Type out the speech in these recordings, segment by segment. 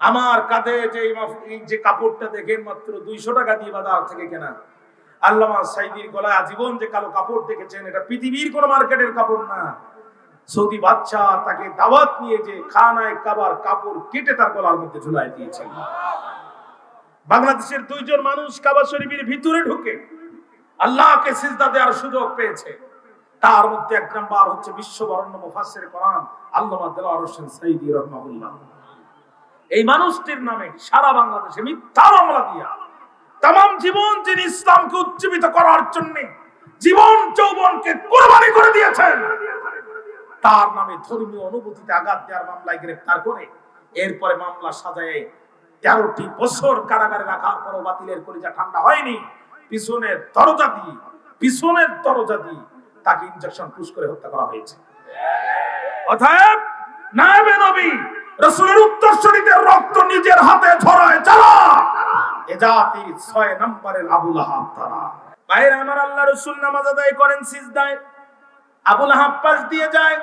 আমার কাঁধে যে যে কাপড়টা দেখেন মাত্র দুইশো টাকা দিয়ে বাজার থেকে কেনা। আল্লামা সাইদির গলায় আজীবন যে কালো কাপড় দেখেছেন, এটা পৃথিবীর কোন মার্কেটের কাপড় না। সৌদি তাকে দাওয়াত নিয়ে যে খানায় কাবার কাপড় কেটে তার গলার মধ্যে ঝুলাই বাংলাদেশের দুইজন মানুষ কাবা শরীফের ভিতরে ঢুকে আল্লাহকে সিজদা দেওয়ার সুযোগ পেয়েছে। তার মধ্যে এক নাম্বার হচ্ছে বিশ্ববরণ্য মুফাসসির কোরআন, আল্লামা দেলাওয়ার হোসেন সাইদি রহমাহুল্লাহ। এই মানুষটির নামে সারা বাংলাদেশে মিথ্যা মামলা দিয়া তাম জীবন যিনি ইসলামকে উজ্জীবিত করার জন্য জীবন যৌবনকে কোরবানি করে দিয়েছেন, তার নামে ধর্মীয় অনুভূতিতে আঘাত দেওয়ার মামলায় গ্রেফতার করে এরপরে মামলা সাজায় তেরোটি বছর কারাগারে রাখার পরও বাতিলের কলিজা ঠান্ডা হয়নি। পিছনের দরজা দিয়ে, পিছনের দরজা দিয়ে তাকে ইনজেকশন পুশ করে হত্যা করা হয়েছে। অতএব, নায়েবে নবী রসুলের উত্তরসূরিদের রক্ত নিজের হাতে ঝরায় যারা। এ জাতির ছয় নম্বরের আবুল আহাব তারা। বাইরে আমার আল্লাহ রসুল নামাজ আদায় করেন, সিজদায়। আবুল আহাব পাশ দিয়ে যায়।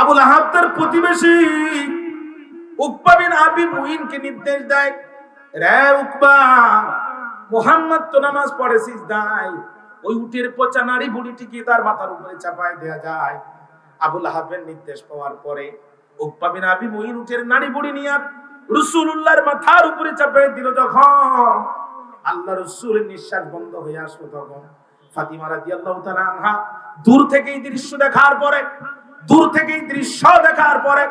আবুল আহাব তার প্রতিবেশী উকবা বিন আবি মুইনকে নির্দেশ দেয়, রে উকবা, মোহাম্মদ তো নামাজ পড়ে সিজদায়। ওই উটের পচা নাড়ি বুড়িটিকে তার মাথার উপরে চাপায় দেয়া যায়। আবুল আহাবের নির্দেশ পাওয়ার পরে উকবা বিন আবি মুইন উটের নাড়ি বুড়ি নিয়ে রসুল্লাহর মাথার উপরে চাপায় দিল যখন। আল্লাহ রসুলের নিঃশ্বাস বন্ধ হয়ে আসলো তখন। ফাতিমা রাদিয়াল্লাহু তাআলা আনহা দূর থেকে এই দৃশ্য দেখার পরে, দূর থেকে এই দৃশ্য দেখার পরে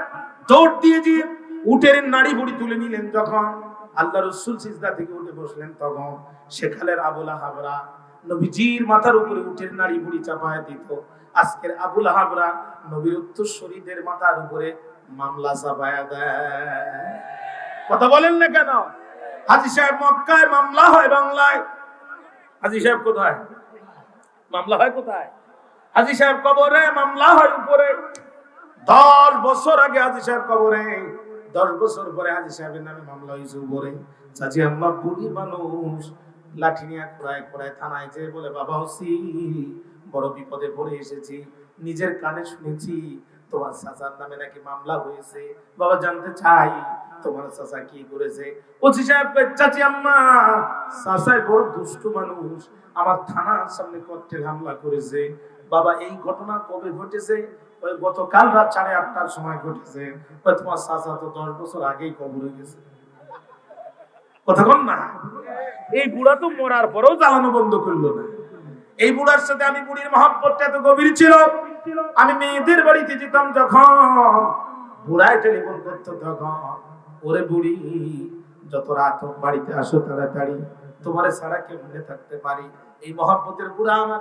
দৌড় দিয়ে দিয়ে উটের নাড়ি বুড়ি তুলে নিলেন যখন আল্লাহ রসুল সিজদা থেকে উঠে বসলেন তখন। সেখালের আবুল আহাবরা নবীজির মাথার উপরে উটের নাড়ি বুড়ি চাপায় দিত। আজকের আবুল আহাবরা নবীর উত্তরসূরিদের মাথার উপরে মামলা চাপায়া দেয় কথা বলেন না কেন? হাজি সাহেব মক্কায় মামলা হয় বাংলায়। হাজি সাহেব কোথায়? মামলা হয় কোথায়? হাজি সাহেব কবরে মামলা হয় উপরে। দশ বছর আগে হাজি সাহেব কবরে। দশ বছর পরে হাজি সাহেবের নামে মামলা হয়েছে উপরে। চাচি আম্মা বুড়ি মানুষ, লাঠি নিয়ে খোড়ায় খোড়ায় থানায় যে বলে, বাবা হসি বড় বিপদে পড়ে এসেছি। নিজের কানে শুনেছি। তোমার চাচার নামে নাকি মামলা হয়েছে? বাবা জানতে চাই, তোমার চাচা কি করেছে? ওসি সাহেব চাচি আম্মা, চাচাই বড় দুষ্টু মানুষ, আমার থানার সামনে ককটেল হামলা করেছে। বাবা, এই ঘটনা কবে ঘটেছে? ওই গতকাল রাত সাড়ে আটটার সময় ঘটেছে। ওই তোমার চাচা তো দশ বছর আগেই কবরে গেছে। কথা কন না। এই বুড়া তো মরার পরেও জ্বালানো বন্ধ করল না। এই বুড়ার সাথে আমি বুড়ির মহাব্বতটা এত গভীর ছিল। আমি মেয়েদের বাড়িতে যেতাম যখন। বুড়ায় টেলিফোন করতো তখন। ওরে বুড়ি, যত রাত হোক বাড়িতে আসো তাড়াতাড়ি। তোমারে ছাড়া কেমনে থাকতে পারি। এই মহাব্বতের বুড়া আমার।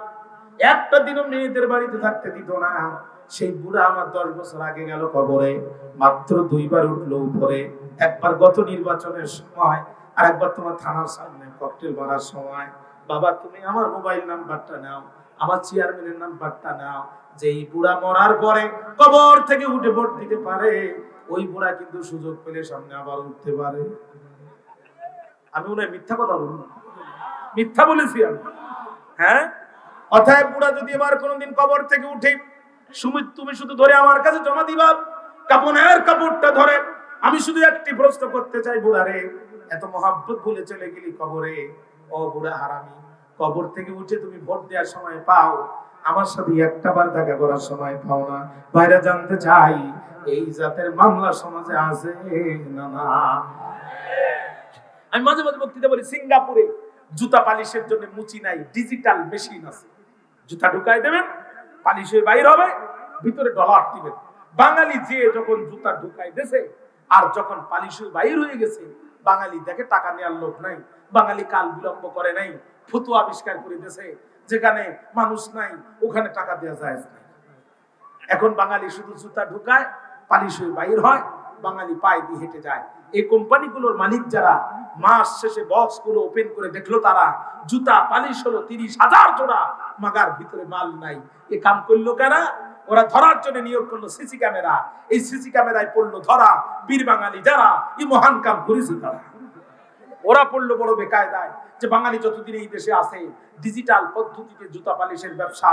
একটা দিনও মেয়েদের বাড়িতে থাকতে দিত না। সেই বুড়া আমার দশ বছর আগে গেল কবরে। মাত্র দুইবার উঠল উপরে। একবার গত নির্বাচনের সময় আর একবার তোমার থানার সামনে ককটেল মারার সময়। বাবা, তুমি আমার মোবাইল নাম্বারটা নাও, আমার চেয়ারম্যানের নাম্বারটা নাও যে এই বুড়া মরার পরে কবর থেকে উঠে ভোট দিতে পারে, ওই বুড়া কিন্তু সুযোগ পেলে সামনে আবার উঠতে পারে। আমি মনে মিথ্যা কথা বলব মিথ্যা বলেছি আমি। হ্যাঁ? অতএব বুড়া যদি এবার কোনোদিন কবর থেকে উঠে সুমিত, তুমি শুধু ধরে আমার কাছে জমা দিবা, কাপনের কাপড়টা ধরে, আমি শুধু একটি প্রশ্ন করতে চাই বুড়ারে, এত মহাব্বত ভুলে চলে গেলি কবরে ও বুড়া হারামি, কবর থেকে উঠে তুমি ভোট দেওয়ার সময় পাও। আমার সাথে একটা বার দেখা করার সময় পাও না। বাইরে জানতে চাই, এই জাতের মামলা সমাজে আছে না না? আমি মাঝে মাঝে বক্তৃতা বলি, সিঙ্গাপুরে জুতা পালিশের জন্য মুচি নাই, ডিজিটাল মেশিন আছে। জুতা ঢুকাই দেবেন, পালিশ হয়ে বাইর হবে, ভিতরে ডলার দিবেন। বাঙালি যে যখন জুতা ঢুকাই দেছে, আর যখন পালিশ হয়ে বাইর হয়ে গেছে বাঙালি দেখে টাকা নেওয়ার লোক নাই, বাঙালি কাল বিলম্ব করে নাই ফতু আবিষ্কার করে দেছে যেখানে মানুষ নাই, ওখানে টাকা দেওয়া যায় না এখন বাঙালি শুধু জুতা ঢুকায়, পালিশ হয়ে বাইর হয়, বাঙালি পায়ে দিয়ে হেঁটে যায়। এই কোম্পানিগুলোর মালিক যারা, মাস শেষে বক্সগুলো ওপেন করে দেখল তারা, জুতা পালিশ হলো তিরিশ হাজার জোড়া, মাগার ভিতরে মাল নাই। এ কাম করল কারা? ওরা ধরার জন্য নিয়োগ করল সিসি ক্যামেরা। এই সিসি ক্যামেরায় পড়ল ধরা, বীর বাঙালি যারা, এই মহান কাম করেছে তারা। ওরা পড়ল বড় বেকায়দায় যে বাঙালি যতদিন এই দেশে আছে ডিজিটাল পদ্ধতিতে জুতা পালিশের ব্যবসা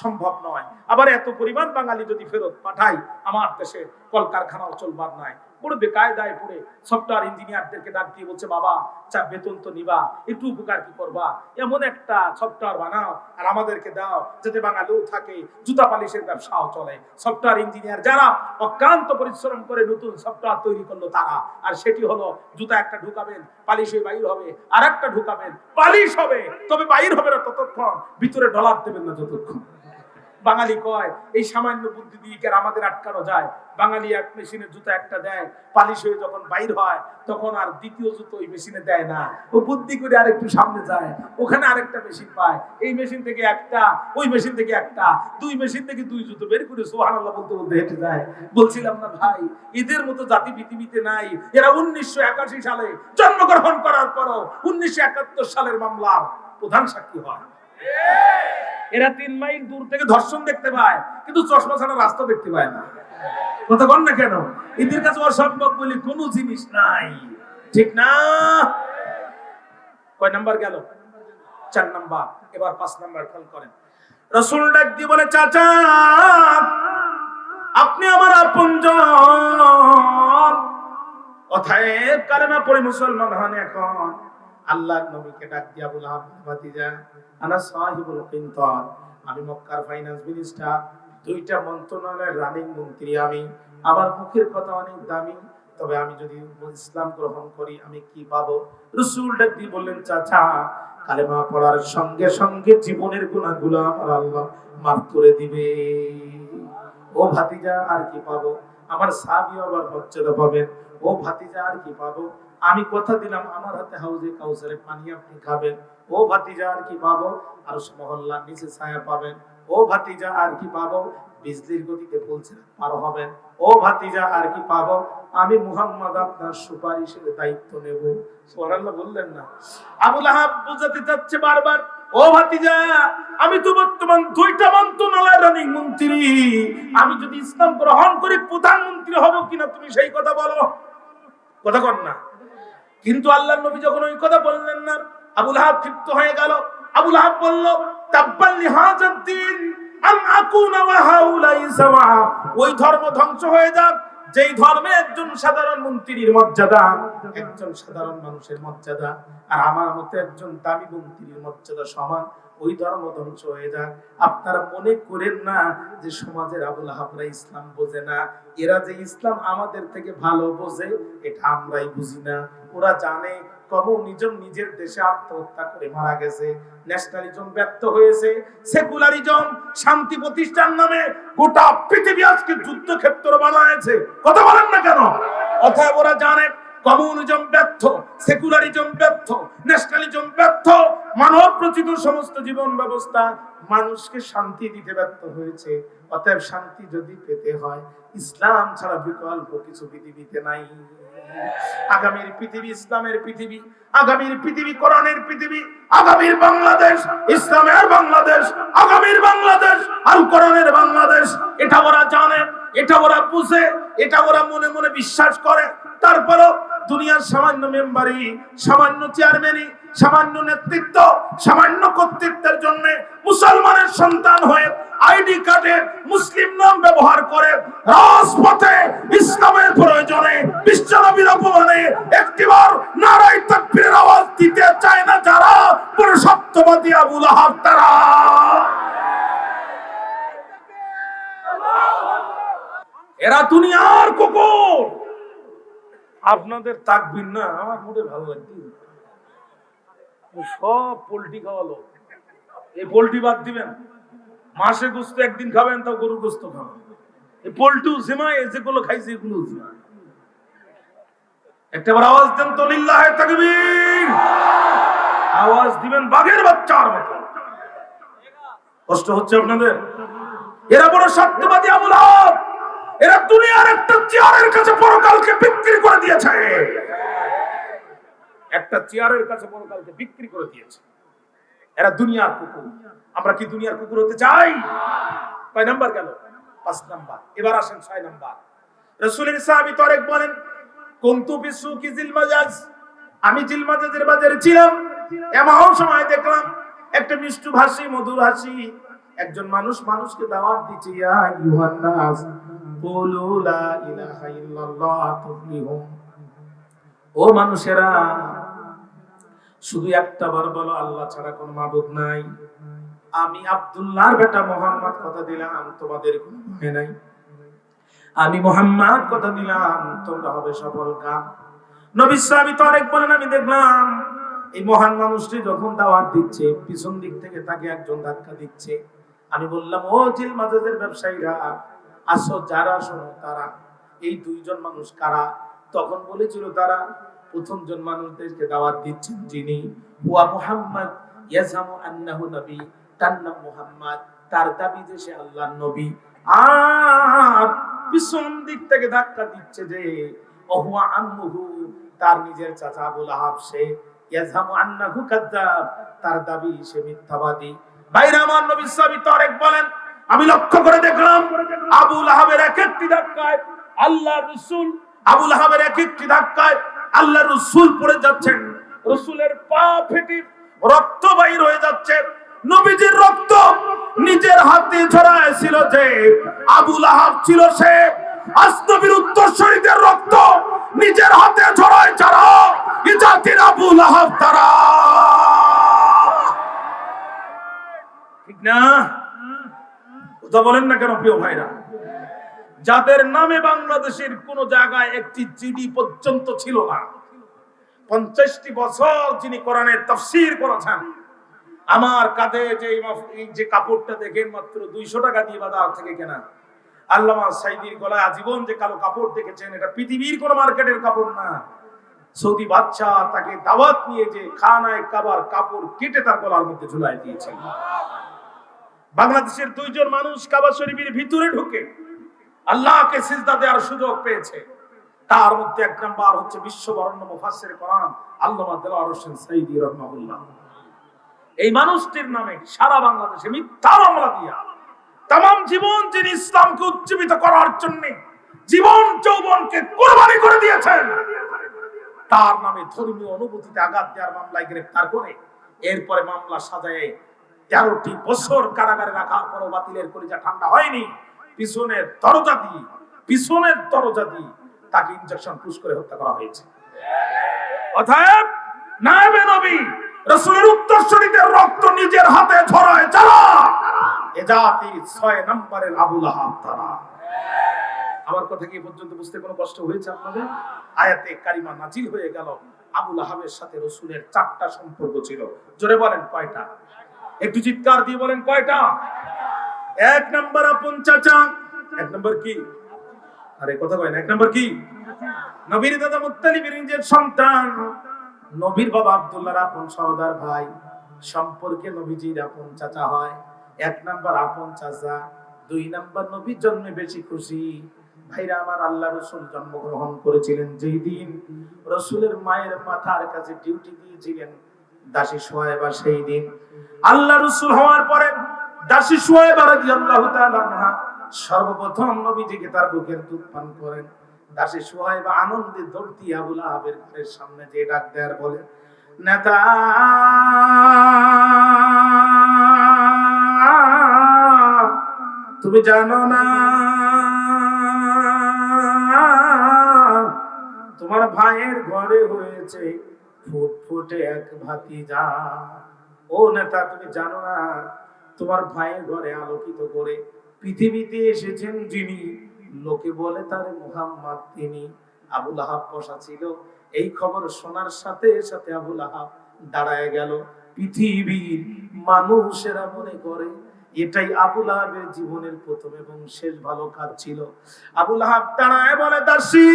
সম্ভব নয়। আবার এত পরিমাণ বাঙালি যদি ফেরত পাঠায়, আমার দেশে কলকারখানাও চলবার নয় বড় বেকায়দায় পড়ে সফটওয়্যার ইঞ্জিনিয়ারদেরকে ডাক দিয়ে বলছে, বাবা, চা, বেতন তো নিবা, একটু উপকার কি করবা? এমন একটা সফটওয়্যার বানাও আর আমাদেরকে দাও, যাতে বাঙালিও থাকে, জুতা পালিশের ব্যবসাও চলে। সফটওয়্যার ইঞ্জিনিয়ার যারা অক্লান্ত পরিশ্রম করে নতুন সফটওয়্যার তৈরি করল তারা। আর সেটি হলো, জুতা একটা ঢুকাবেন, পালিশ হয়ে বাইর হবে আর একটা ঢুকাবেন, পালিশ হবে, তবে বাইর হবে না ততক্ষণ, ভিতরে ডলার দেবেন না যতক্ষণ। বাঙালি কয়, এই সামান্য বুদ্ধি দিয়ে কি আর আমাদের আটকানো যায়? বাঙালি এক মেশিনে জুতো একটা দেয়, পালিশ হয়ে যখন বাইর হয়, তখন আর দ্বিতীয় জুতো ওই মেশিনে দেয় না। ও বুদ্ধি করে আরেকটু সামনে যায়, ওখানে আরেকটা মেশিন পায়। এই মেশিন থেকে একটা, ওই মেশিন থেকে একটা, দুই মেশিন থেকে দুই জুতো বের করে সুবহানাল্লাহ বলতে বলতে হেঁটে যায়। বলছিলাম না ভাই এদের মতো জাতি পৃথিবীতে নাই। এরা উনিশশো একাশি সালে জন্মগ্রহণ করার পরও উনিশশো একাত্তর সালের মামলার প্রধান সাক্ষী হয়। এরা তিন মাইল দূর থেকে ধর্ষণ দেখতে পায়, কিন্তু চশমা ছাড়া রাস্তা দেখতে পায় না। কথা কন না কেন? এদের কাছে অসম্ভব বলে কোনো জিনিস নাই। ঠিক না? কয় নাম্বার গেল? চার নাম্বার। এবার পাঁচ নাম্বার খেয়াল করেন। রসুল ডাক দিয়ে বলে, চাচা, আপনি আমার আপনজন। অথায় কালেমা পড়ে মুসলমান হন এখন। আল্লাহর নবীকে ডাক দিয়া বলা ভাতিজা, আনা সাহিবুল কিন্তর। আমি মক্কার ফাইন্যান্স মিনিস্টার দুইটা মন্ত্রণালয়ের রানিং মন্ত্রী আমি। আমার মুখের কথা অনেক দামি, তবে আমি যদি ইসলাম গ্রহণ করি, আমি কি পাবো? রসুল ডাক দিয়ে বললেন, চাচা, কালেমা পড়ার সঙ্গে সঙ্গে জীবনের গুণাগুলো আমার আল্লাহ মাফ করে দিবে। ও ভাতিজা, আর কি পাবো? আমার সাবি আবার মর্যাদা পাবেন। ও ভাতিজা, আর কি পাবো? আমি কথা দিলাম আমার হাতে হাউজে কাউসারে পানি আপনি খাবেন। ও ভাতিজা আর কি পাবো? আর মহল্লার নিচে ছায়া পাবেন। ও ভাতিজা আর কি পাবো? বিজলির গতিতে পৌঁছে পার হবেন। ও ভাতিজা আর কি পাবো? আমি মুহাম্মদ আপনার সুপারিশের দায়িত্ব নেব। সুবহানাল্লাহ বললেন না। আবুল আহাব বুঝাতে চাচ্ছে বারবার, ও ভাতিজা, আমি তো বর্তমান দুইটা মন্ত্রণালয়ের রানিং মন্ত্রী। আমি যদি ইসলাম গ্রহণ করি, প্রধানমন্ত্রী হব কিনা তুমি সেই কথা বলো। কথা কর না। কিন্তু আল্লাহ নবী যখন ওই কথা বললেন না, আবুল হাব ক্ষিপ্ত হয়ে গেল। আবুল হাব বলল আম আকুনা ওয়া হাউলাই ওই ধর্ম ধ্বংস হয়ে যাক। যেই ধর্মে একজন সাধারণ মন্ত্রীর মর্যাদা, একজন সাধারণ মানুষের মর্যাদা, আর আমার মতে একজন দামি মন্ত্রীর মর্যাদা সমান। ওই ধর্ম ধ্বংস হয়ে যাক। আপনারা মনে করেন না যে সমাজের আবুল আহাবরা ইসলাম বোঝে না? এরা যে ইসলাম আমাদের থেকে ভালো বোঝে, এটা আমরাই বুঝি না। ওরা জানে কমিউনিজম নিজের দেশে আত্মহত্যা করে মারা গেছে। ন্যাশনালিজম ব্যর্থ হয়েছে। সেকুলারিজম শান্তি প্রতিষ্ঠান নামে গোটা পৃথিবী আজকে যুদ্ধক্ষেত্র বানায়েছে কথা বলেন না কেন? অতএব ওরা জানে কমিউনিজম ব্যর্থ, সেকুলারিজম ব্যর্থ, ন্যাশনালিজম ব্যর্থ, মানব রচিত সমস্ত জীবন ব্যবস্থা মানুষকে শান্তি দিতে ব্যর্থ হয়েছে। অতএব শান্তি যদি পেতে হয়, ইসলাম ছাড়া বিকল্প কিছু পৃথিবীতে নাই। আগামীর পৃথিবী ইসলামের পৃথিবী, আগামীর পৃথিবী কোরআনের পৃথিবী, আগামীর বাংলাদেশ, ইসলামের বাংলাদেশ, আগামীর বাংলাদেশ, আল কোরআনের বাংলাদেশ, এটা ওরা জানে। এটা ওরা বুঝে, এটা ওরা মনে মনে বিশ্বাস করে। তারপরও দুনিয়ার সামান্য মেম্বারি সামান্য চেয়ারম্যানই, সামান্য নেতৃত্ব, সামান্য কর্তৃত্বের জন্য মুসলমানের সন্তান হয়ে আইডি কার্ডে মুসলিম নাম ব্যবহার করে রাজপথে ইসলামের প্রয়োজনে, বিশ্বনবীর অপমানে একটিবার নারাই তাকবীরের আওয়াজ দিতে চায় না যারা পুরো সত্যবাদী আবুল আহাব তারা। এরা দুনিয়ার কুকুর। আপনাদের তাকবির না, আমার মোটে ভালো লাগছে সব পোল্ট্রি খাওয়ালো এই পোল্ট্রি বাদ দিবেন। মাসে গোস্ত একদিন খাবেন, তাও গরুর গোস্ত খাবেন। এই পোল্ট্রি জিমায় যেগুলো খাইছে, এগুলো একটা বার আওয়াজ দেন তো, লিল্লাহে তাকবীর। আওয়াজ দিবেন বাঘের বাচ্চার মতো। কষ্ট হচ্ছে আপনাদের? এরা বড় সত্যবাদী আহাব এরা দুনিয়ার একটা চেয়ারের কাছে পরকালকে বিক্রি করে দিয়েছে। একটা চেয়ারের কাছে পরকালকে বিক্রি করে দিয়েছে। এরা দুনিয়ার কুকুর। আমরা কি দুনিয়ার কুকুর হতে চাই? কয় নাম্বার গেল? পাঁচ নাম্বার। এবার আসেন ছয় নাম্বার। রসুলের সাহাবি তরেক বলেন, কন্তু বিশ্বু কি জিলমাজাজ? আমি জিলমাজাজের বাজারে ছিলাম। এমন সময় দেখলাম একটা মিষ্টু ভাষী মধুর হাসি। একজন মানুষ মানুষকে দাওয়াত দিচ্ছে, ইয়া ইউহান্নাস ও মানুষেরা, শুধু একটা বার বলো, আল্লাহ ছাড়া কোনো মাবুদ নাই। আমি আব্দুল্লাহর বেটা মোহাম্মদ কথা দিলাম, তোমাদের কোনো আমি মোহাম্মদ কথা দিলাম, তোমরা হবে সফল কাম। নবী সাহাবী তারেক বলেন, আমি দেখলাম, এই মহান মানুষটি যখন দাওয়াত দিচ্ছে, পিছন দিক থেকে তাকে একজন ধাক্কা দিচ্ছে। আমি বললাম, ও জিল মাজাদের ব্যবসায়ীরা আসো যারা শোনো তারা, এই দুইজন মানুষ কারা? তখন বলেছিল তারা প্রথম জন মানুষদেরকে দাওয়াত দিচ্ছেন যিনি হুয়া মুহাম্মদ ইয়াজামু আন্নাহু নবী, তার নাম মুহাম্মদ, তার দাবি যে সে আল্লাহর নবী। আর পিছন দিক থেকে ধাক্কা দিচ্ছে যে ওহুয়া আম্মুহু, তার নিজের চাচা আবুল আহাব সে ইয়াজামু আন্নাহু কাযযাব, তার দাবি সে মিথ্যাবাদী। ভাইরা আমার নবী সাহাবী তারেক বলেন আমি লক্ষ্য করে দেখলাম আবুল আহাবের এক একটি ধাক্কায় আল্লাহ রসুল, আবুল আহাবের এক একটি ধাক্কায় আল্লাহ রসুল পড়ে যাচ্ছেন। রসুলের পা ফেটে রক্ত বাইর হয়ে যাচ্ছে। নবীজির রক্ত নিজের হাতে ছিল যে আবুল আহাব ছিল সে। আসনবীর উত্তরসূরিদের রক্ত নিজের হাতে এ জাতির আবুল আহাব, তারা। ঠিক না? কথা বলেন না কেন প্রিয় ভাইরা? যাদের নামে বাংলাদেশের কোন জায়গায় একটি জিডি পর্যন্ত ছিল না, পঞ্চাশটি বছর যিনি কোরআনের তফসির করেছেন, আমার কাঁধে যে যে কাপড়টা দেখেন মাত্র দুইশো টাকা দিয়ে বাজার থেকে কেনা। আল্লামা সাইদির গলায় আজীবন যে কালো কাপড় দেখেছেন, এটা পৃথিবীর কোন মার্কেটের কাপড় না। সৌদি বাচ্চা তাকে দাওয়াত নিয়ে যে খানায় কাবার কাপড় কেটে তার গলার মধ্যে ঝুলাই দিয়েছে বাংলাদেশের দুইজন মানুষ কাবা শরীফের ভিতরে ঢুকে আল্লাহকে সিজদা দেওয়ার সুযোগ পেয়েছে। তার মধ্যে এক নাম্বার হচ্ছে বিশ্ববরণ্য মুফাসসির কোরআন, আল্লামা দেলোয়ার হোসেন সাইদি রাহমাহুল্লাহ। এই মানুষটির নামে সারা বাংলাদেশে মিথ্যা মামলা দিয়া তাম জীবন যিনি ইসলামকে উজ্জীবিত করার জন্য জীবন যৌবনকে কোরবানি করে দিয়েছেন, তার নামে ধর্মীয় অনুভূতিতে আঘাত দেওয়ার মামলায় গ্রেফতার করে এরপরে মামলা সাজায় তেরোটি বছর কারাগারে রাখার পরও বাতিলের কলিজা ঠান্ডা হয়নি। পিছনের দরজা দিয়ে, পিছনের দরজা দিয়ে তাকে ইনজেকশন পুশ করে হত্যা করা হয়েছে। অতএব নায়েবে নবী রক্ত নিজের হাতে যারা, এ নম্বরের তারা। আমার কথা কি পর্যন্ত বুঝতে কোনো কষ্ট হয়েছে আপনাদের? আয়াতে কারিমা নাজিল হয়ে গেল আবুল আহাবের সাথে রসুলের চারটা সম্পর্ক ছিল। জোরে বলেন কয়টা? একটু চিৎকার দিয়ে বলেন, কয়টা? এক নম্বর আপন চাচা। এক নম্বর কি? আরে, কথা কয় এক নম্বর কি? নবীর দাদা মুত্তালিবের নিজের সন্তান। নবীর বাবা আব্দুল্লাহর আপন সহদার ভাই। সম্পর্কে নবীজির আপন চাচা হয়। এক নাম্বার আপন চাচা। দুই নাম্বার নবীর জন্মে বেশি খুশি। ভাইরা, আমার আল্লাহ রসুল জন্মগ্রহণ করেছিলেন যেই দিন। রসুলের মায়ের মাথার কাছে ডিউটি দিয়েছিলেন। দাসী সোহেবা সেই দিন আল্লাহ রসুল হওয়ার পরে দাসী সোহেবা রাদিয়াল্লাহু তাআলা আনহা সর্বপ্রথম নবীজিকে তার বুকের দুধ পান করেন। দাসী সোহেবা আনন্দে দৌড় দিয়ে আবুল আহাবের সামনে যে ডাক দেয়ার বলে, নেতা তুমি জানো না তোমার ভাইয়ের ঘরে হয়েছে ফুটফুটে এক ভাতি যা ও নেতা, তুমি জানো না, তোমার ভাইয়ের ঘরে আলোকিত করে পৃথিবীতে এসেছেন যিনি। লোকে বলে তার মুহাম্মদ তিনি। আবুল আহাব বসা ছিল। এই খবর শোনার সাথে সাথে আবুল আহাব দাঁড়ায় গেল পৃথিবীর মানুষেরা মনে করে। এটাই আবুল আহাবের জীবনের প্রথম এবং শেষ ভালো কাজ ছিল। আবুল আহাব দাঁড়ায় বলে দাসী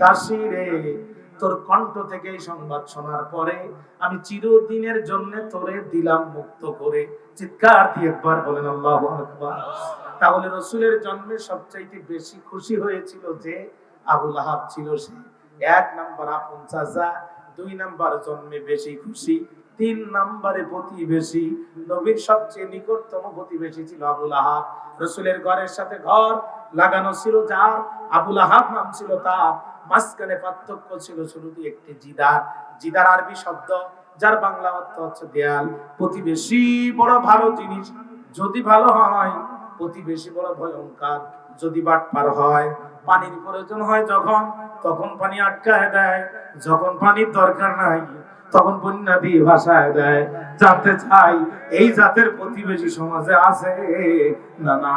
দাসী রে, তোর কণ্ঠ থেকে এই সংবাদ শোনার পরে আমি চিরদিনের জন্য তোরে দিলাম মুক্ত করে। চিৎকার দিয়ে একবার বলেন, আল্লাহ আকবার। তাহলে রসুলের জন্মে সবচাইতে বেশি খুশি হয়েছিল যে আবুল আহাব ছিল সে। এক নাম্বার আপন চাচা, দুই নাম্বার জন্মে বেশি খুশি, তিন নাম্বারে প্রতিবেশী, নবীর সবচেয়ে নিকটতম প্রতিবেশী ছিল আবুল আহাব রসুলের ঘরের সাথে ঘর লাগানো ছিল যার, আবুল আহাব নাম ছিল তার, মাঝখানে পার্থক্য ছিল শুরুতে একটি জিদার। জিদার আরবি শব্দ, যার বাংলা অর্থ হচ্ছে দেয়াল। প্রতিবেশী বড় ভালো জিনিস, যদি ভালো হয়, প্রতিবেশী বড় ভয়ঙ্কর, যদি বাট পার হয়, পানির প্রয়োজন হয় যখন, তখন পানি আটকায় দেয়, যখন পানির দরকার নাই, তখন বন্যা দিয়ে ভাসায় দেয়। জানতে চাই, এই জাতের প্রতিবেশী সমাজে আছে না না